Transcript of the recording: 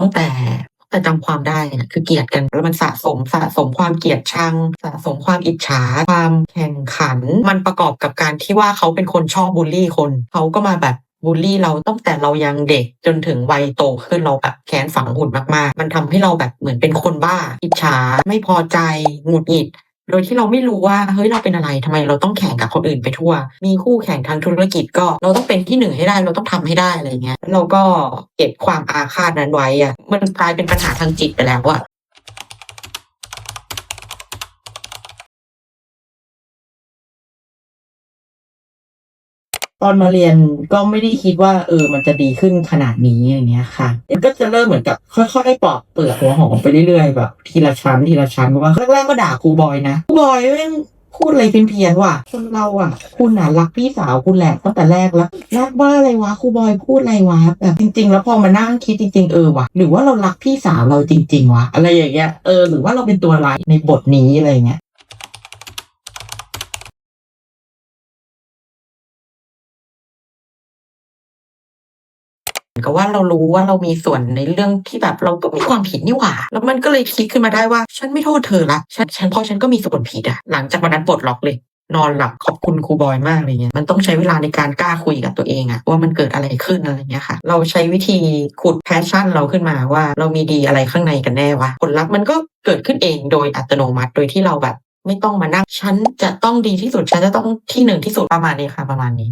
ตั้งแต่ตั้งแต่จำความได้นะคือเกลียดกันแล้วมันสะสมสะสมความเกลียดชัง สะสมความอิจฉา ความแข่งขัน มันประกอบกับการที่ว่าเขาเป็นคนชอบบูลลี่คนเขาก็มาแบบบูลลี่เราตั้งแต่เรายังเด็กจนถึงวัยโตขึ้นเราแบบแค้นฝังหุ่นมากๆ มันทำให้เราแบบเหมือนเป็นคนบ้า อิจฉาไม่พอใจหงุดหงิด โดยที่เราไม่รู้ว่าเฮ้ยเราเป็นอะไรทำไมเราต้องแข่งกับคนอื่นไปทั่ว มีคู่แข่งทางธุรกิจก็เราต้องเป็นที่หนึ่งให้ได้เราต้องทำให้ได้อะไรเงี้ยเราก็เก็บความอาฆาตนั้นไว้อะมันกลายเป็นปัญหาทางจิตไปแล้วอะ ตอนมาเรียนก็ไม่ได้คิดว่าเออมันจะดีขึ้นขนาดนี้อย่างเงี้ยค่ะมันก็จะเริ่มเหมือนกับค่อยๆปอกเปลือกหัวหอมไปเรื่อยๆแบบทีละชั้นทีละชั้นเพราะว่าแรกๆก็ด่าครูบอยนะครูบอยแม่งพูดอะไรเพี้ยนๆว่ะคนเราอะ คุณอะรักพี่สาวคุณแหละตั้งแต่แรกแล้วรักว่าอะไรวะครูบอยพูดอะไรวะแบบจริง ๆ แล้วพอมานั่งคิดจริง ๆ เออว่ะหรือว่าเรารักพี่สาวเราจริง ๆวะอะไรอย่างเงี้ยเออหรือว่าเราเป็นตัวร้ายในบทนี้อะไรอย่างเงี้ย เห มือนกับว่าเรารู้ว่าเรามีส่วนในเรื่องที่แบบเราก็มีความผิดนี่หว่า แล้วมันก็เลยคิดขึ้นมาได้ว่า ฉันไม่โทษเธอละฉันฉันเพราะฉันก็มีส่วนผิดอะหลังจากวันนั้นปลดล็อกเลย นอนหลับขอบคุณครูบอยมากเลยเนี่ยมันต้องใช้เวลาในการกล้าคุยกับตัวเองอะว่ามันเกิดอะไรขึ้นอะไรเงี้ยค่ะ เราใช้วิธีขุดแพชชั่นเราขึ้นมาว่า เรามีดีอะไรข้างในกันแน่วะผลลัพธ์มันก็เกิดขึ้นเองโดยอัตโนมัติโดยที่เราแบบ ไม่ต้องมานั่งฉันจะต้องดีที่สุดฉันจะต้องที่หนึ่งที่สุดประมาณนี้ค่ะประมาณนี้